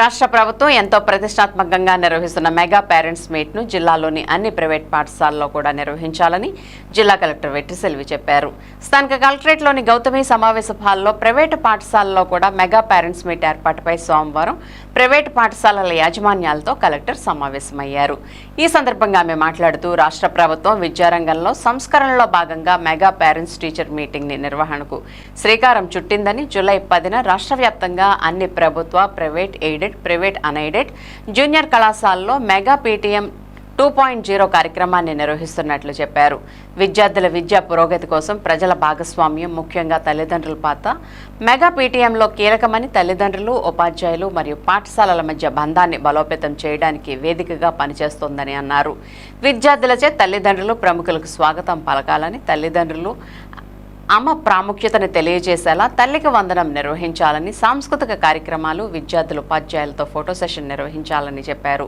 రాష్ట్ర ప్రభుత్వం ఎంతో ప్రతిష్టాత్మకంగా నిర్వహిస్తున్న మెగా పేరెంట్స్ మీట్ను జిల్లాలోని అన్ని ప్రైవేట్ పాఠశాలల్లో కూడా నిర్వహించాలని జిల్లా కలెక్టర్ వెట్రిసెల్వి చెప్పారు. స్థానిక కలెక్టరేట్లోని గౌతమి సమావేశ హాల్లో ప్రైవేటు పాఠశాలలో కూడా మెగా పేరెంట్స్ మీట్ ఏర్పాటుపై సోమవారం ప్రైవేటు పాఠశాలల యాజమాన్యాలతో కలెక్టర్ సమావేశమయ్యారు. ఈ సందర్భంగా ఆమె మాట్లాడుతూ రాష్ట్ర ప్రభుత్వం విద్యారంగంలో సంస్కరణలో భాగంగా మెగా పేరెంట్స్ టీచర్ మీటింగ్ని నిర్వహణకు శ్రీకారం చుట్టిందని జూలై పదిన రాష్ట్ర వ్యాప్తంగా అన్ని ప్రభుత్వ private aid aided private unaided junior కళాశాలలో mega PTM two point zero కార్యక్రమాన్ని నిర్వహిస్తున్నట్లు చెప్పారు. విద్యార్థుల విద్యా పురోగతి కోసం ప్రజల భాగస్వామ్యం ముఖ్యంగా తల్లిదండ్రుల పాత్ర. మెగా పీటీఎంలో కీలకమని తల్లిదండ్రులు ఉపాధ్యాయులు మరియు పాఠశాలల మధ్య బంధాన్ని బలోపేతం చేయడానికి వేదికగా పనిచేస్తోందని అన్నారు. విద్యార్థులచే తల్లిదండ్రులు ప్రముఖులకు స్వాగతం పలకాలని తల్లిదండ్రులు అమ్మ ప్రాముఖ్యతను తెలియజేసేలా తల్లికి వందనం నిర్వహించాలని సాంస్కృతిక కార్యక్రమాలు విద్యార్థులు ఉపాధ్యాయులతో ఫోటో సెషన్ నిర్వహించాలని చెప్పారు.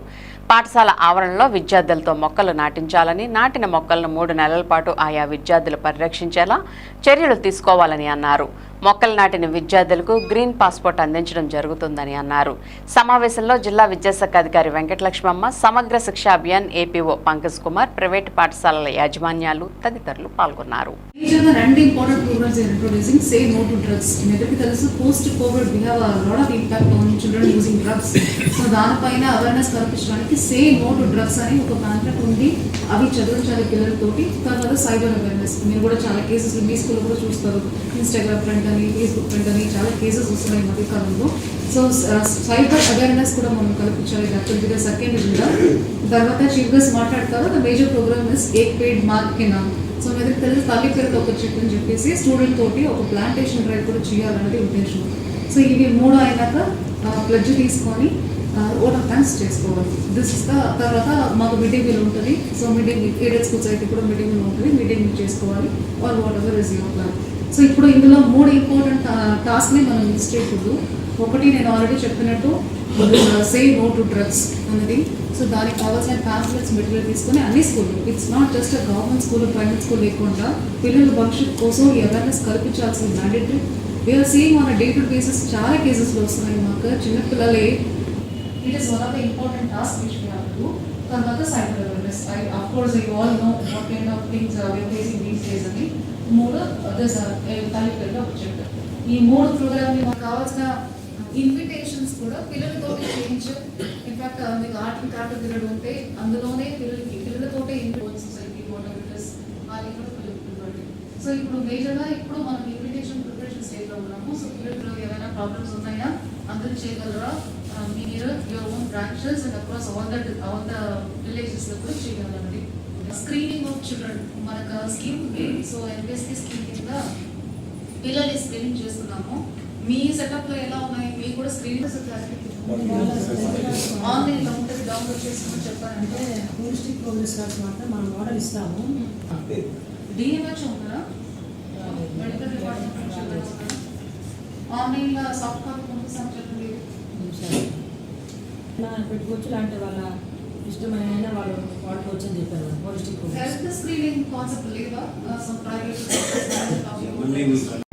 పాఠశాల ఆవరణలో విద్యార్థులతో మొక్కలు నాటించాలని నాటిన మొక్కలను మూడు నెలల పాటు ఆయా విద్యార్థులు పరిరక్షించేలా చర్యలు తీసుకోవాలని అన్నారు. మొక్కలు నాటిన విద్యార్థులకు గ్రీన్ పాస్పోర్ట్ అందించడం జరుగుతుందని అన్నారు. సమావేశంలో జిల్లా విద్యాశాఖ అధికారి వెంకటలక్ష్మమ్మ సమగ్ర శిక్షా అభియాన్ ఏపీఓ పంకజ్ కుమార్ ప్రైవేటు పాఠశాలల యాజమాన్యాలు తదితరులు పాల్గొన్నారు. తెలుసు post covid we have a lot drugs so దానిపైన అవేర్నెస్ కల్పించడానికి సే నో టు డ్రగ్స్ అని ఒక కాన్సెప్ట్ ఉంది అవి చదివించాలి పిల్లలతోటి. తర్వాత సైబర్ అవేర్నెస్ మీరు కూడా చాలా కేసెస్ మీ స్కూల్లో కూడా చూస్తారు. ఇన్స్టాగ్రామ్ ఫ్రెండ్ అని ఫేస్బుక్ ఫ్రెండ్ అని చాలా కేసెస్ వస్తున్నాయి మధ్య కాలంలో సో సైబర్ అవేర్నెస్ కూడా మనం కల్పించాలి. దట్ సెకండ్ జిల్లా తర్వాత చీఫ్ గెస్ట్ మాట్లాడతారు. The major program is Ek Ped mark కింద. సో మీద తెలుసు తల్లి పేరుతో ఒక చెట్టు అని చెప్పేసి స్టూడెంట్ తోటి ఒక ప్లాంటేషన్ డ్రైవ్ కూడా చేయాలన్నది ఉద్దేశం సో ఇవి మూడు అయినాక ప్లడ్జ్ తీసుకొని ఓటర్ థ్యాంక్స్ చేసుకోవాలి. దిస్ ఇస్ ద తర్వాత మాకు మిడ్ డే మీల్ ఉంటుంది. So mid day meal schools అయితే కూడా మిడ్ డే మీల్ ఉంటుంది. మిడ్ డే మీల్ చేసుకోవాలి. Or whatever is your plan so ఇప్పుడు ఇందులో మూడు ఇంపార్టెంట్ టాస్క్ని మనం మిస్ చేయకూడదు. ఒకటి నేను ఆల్రెడీ చెప్పినట్టు సే నో టు డ్రగ్స్ అన్నది. సో దానికి కావాల్సిన ప్యాంప్లెట్స్ మెటీరియల్ తీసుకొని అన్ని school it's not just government school private school లేకుండా పిల్లల భవిష్యత్ కోసం ఈ అవేర్నెస్ కల్పించాల్సిన mandatory we're seeing on day to basis చాలా కేసెస్లో వస్తున్నాయి మాకు చిన్నపిల్లలే it is one of the important task which we have to తర్వాత cyber awareness I of course I all know what kind of things we're facing these days అని మూడు others తల్లిదండ్రులు ఒక చెప్పారు ఈ మూడు ప్రోగ్రామ్ని మాకు కావాల్సిన ఇన్విటేషన్స్ కూడా పిల్లలతో చేయించు. ఇన్ఫాక్ట్ మీకు ఆర్ట్ అండ్ క్రాఫ్ట్ ఉంటే అందులోనే పిల్లలకి పిల్లలతోటే ఇన్విట్ సొసైటీ వాట్ ఎవర్ వాళ్ళకి కూడా పిల్లలకి సో ఇప్పుడు మేజర్గా ఇప్పుడు మనం ఇన్విటేషన్ ప్రిపరేషన్ స్టేజ్లో ఉన్నాము సో పిల్లలు ఏమైనా ప్రాబ్లమ్స్ ఉన్నాయా? అందరూ చేయగలరా మీరు your own branches and across all the all the విలేజెస్లో కూడా చేయగలరండి. స్క్రీనింగ్ ఆఫ్ చిల్డ్రన్ మనకు స్కీమ్ ఉంది. సో ఎన్పిఎస్కి స్కీమ్ కింద పిల్లల్ని స్క్రీనింగ్ చేస్తున్నాము. మీ సెటప్లో ఎలా ఉన్నాయి? మీకు కూడా స్క్రీనింగ్ ఆన్లైన్లో ఉంటుంది డౌన్లోడ్ చేసుకుని చెప్పారంటే అంటే టూరిస్టిక్ ప్రోగ్రెస్ కార్డ్స్ మాత్రం మనం మోడల్ ఇస్తాము. డిఎంహెచ్ ఉందా మెడికల్ డిపార్ట్మెంట్ ఆన్లైన్లో సాఫ్ట్ కాపీ పంపిస్తాం చెప్పండి. సరే. మన పెట్టుకోవచ్చు లాంటి వాళ్ళ ఇష్టమైన వాళ్ళు వాడుకోవచ్చు అని చెప్పారు. హోలిస్టిక్ హెల్త్ స్క్రీనింగ్ కాన్సెప్ట్ లేదా?